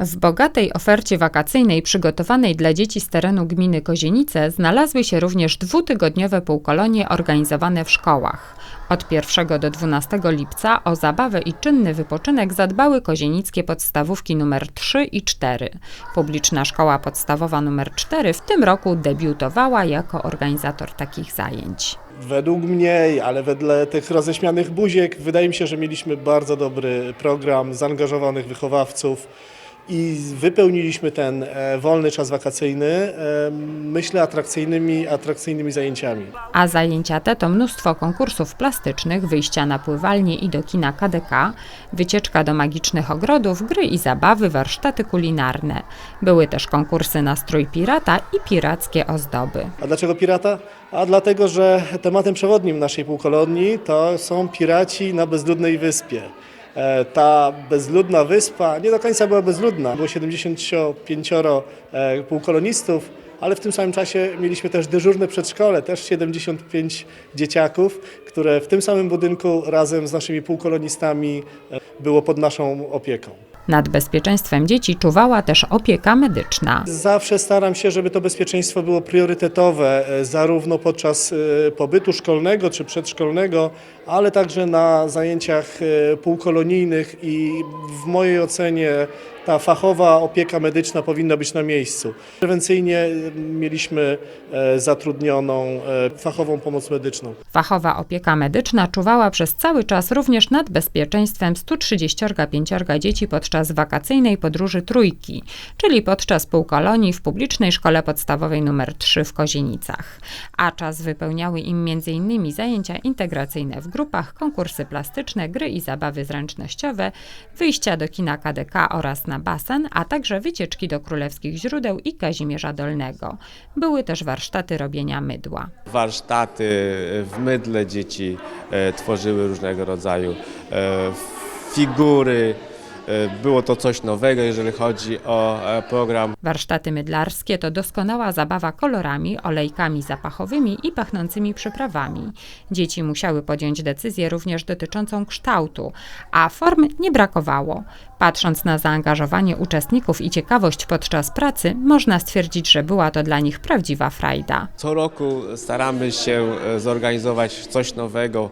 W bogatej ofercie wakacyjnej przygotowanej dla dzieci z terenu gminy Kozienice znalazły się również dwutygodniowe półkolonie organizowane w szkołach. Od 1 do 12 lipca o zabawę i czynny wypoczynek zadbały kozienickie podstawówki nr 3 i 4. Publiczna szkoła podstawowa nr 4 w tym roku debiutowała jako organizator takich zajęć. Według mnie, ale wedle tych roześmianych buziek, wydaje mi się, że mieliśmy bardzo dobry program, zaangażowanych wychowawców i wypełniliśmy ten e, wolny czas wakacyjny, e, myślę, atrakcyjnymi, atrakcyjnymi zajęciami. A zajęcia te to mnóstwo konkursów plastycznych, wyjścia na pływalnię i do kina KDK, wycieczka do magicznych ogrodów, gry i zabawy, warsztaty kulinarne. Były też konkursy na strój pirata i pirackie ozdoby. A dlaczego pirata? A dlatego, że tematem przewodnim naszej półkolonii to są piraci na bezludnej wyspie. E, Ta bezludna wyspa nie do końca była bezludna. Było 75 e, półkolonistów, ale w tym samym czasie mieliśmy też dyżurne przedszkole, też 75 dzieciaków, które w tym samym budynku razem z naszymi półkolonistami e, było pod naszą opieką. Nad bezpieczeństwem dzieci czuwała też opieka medyczna. Zawsze staram się, żeby to bezpieczeństwo było priorytetowe, e, zarówno podczas e, pobytu szkolnego czy przedszkolnego, ale także na zajęciach e, półkolonijnych i w mojej ocenie ta fachowa opieka medyczna powinna być na miejscu. Prewencyjnie mieliśmy zatrudnioną fachową pomoc medyczną. Fachowa opieka medyczna czuwała przez cały czas również nad bezpieczeństwem 135 dzieci podczas wakacyjnej podróży trójki, czyli podczas półkolonii w publicznej szkole podstawowej nr 3 w Kozienicach. A czas wypełniały im m.in. zajęcia integracyjne w grupach, konkursy plastyczne, gry i zabawy zręcznościowe, wyjścia do kina KDK oraz na basen, a także wycieczki do królewskich źródeł i Kazimierza Dolnego. Były też warsztaty robienia mydła. warsztaty w mydle dzieci e, tworzyły różnego rodzaju e, figury. E, Było to coś nowego, jeżeli chodzi o e, program. Warsztaty mydlarskie to doskonała zabawa kolorami, olejkami zapachowymi i pachnącymi przyprawami. Dzieci musiały podjąć decyzję również dotyczącą kształtu, a form nie brakowało. Patrząc na zaangażowanie uczestników i ciekawość podczas pracy, można stwierdzić, że była to dla nich prawdziwa frajda. Co roku staramy się e, zorganizować coś nowego,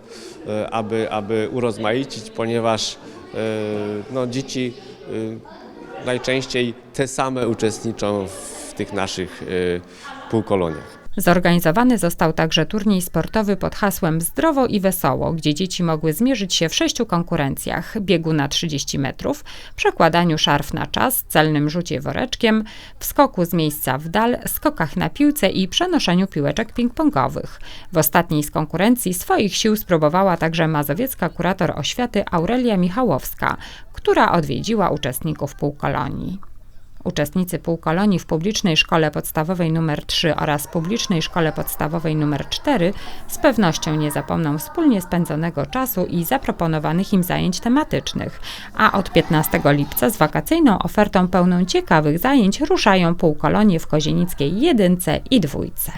aby, aby urozmaicić, ponieważ no, dzieci e, najczęściej te same uczestniczą w tych naszych e, półkoloniach. Zorganizowany został także turniej sportowy pod hasłem Zdrowo i Wesoło, gdzie dzieci mogły zmierzyć się w sześciu konkurencjach: biegu na 30 metrów, przekładaniu szarf na czas, celnym rzucie woreczkiem, w skoku z miejsca w dal, skokach na piłce i przenoszeniu piłeczek ping-pongowych. W ostatniej z konkurencji swoich sił spróbowała także mazowiecka kurator oświaty Aurelia Michałowska, która odwiedziła uczestników półkolonii. Uczestnicy półkolonii w publicznej szkole podstawowej nr 3 oraz publicznej szkole podstawowej nr 4 z pewnością nie zapomną wspólnie spędzonego czasu i zaproponowanych im zajęć tematycznych, a od 15 lipca z wakacyjną ofertą pełną ciekawych zajęć ruszają półkolonie w Kozienickiej jedynce i dwójce.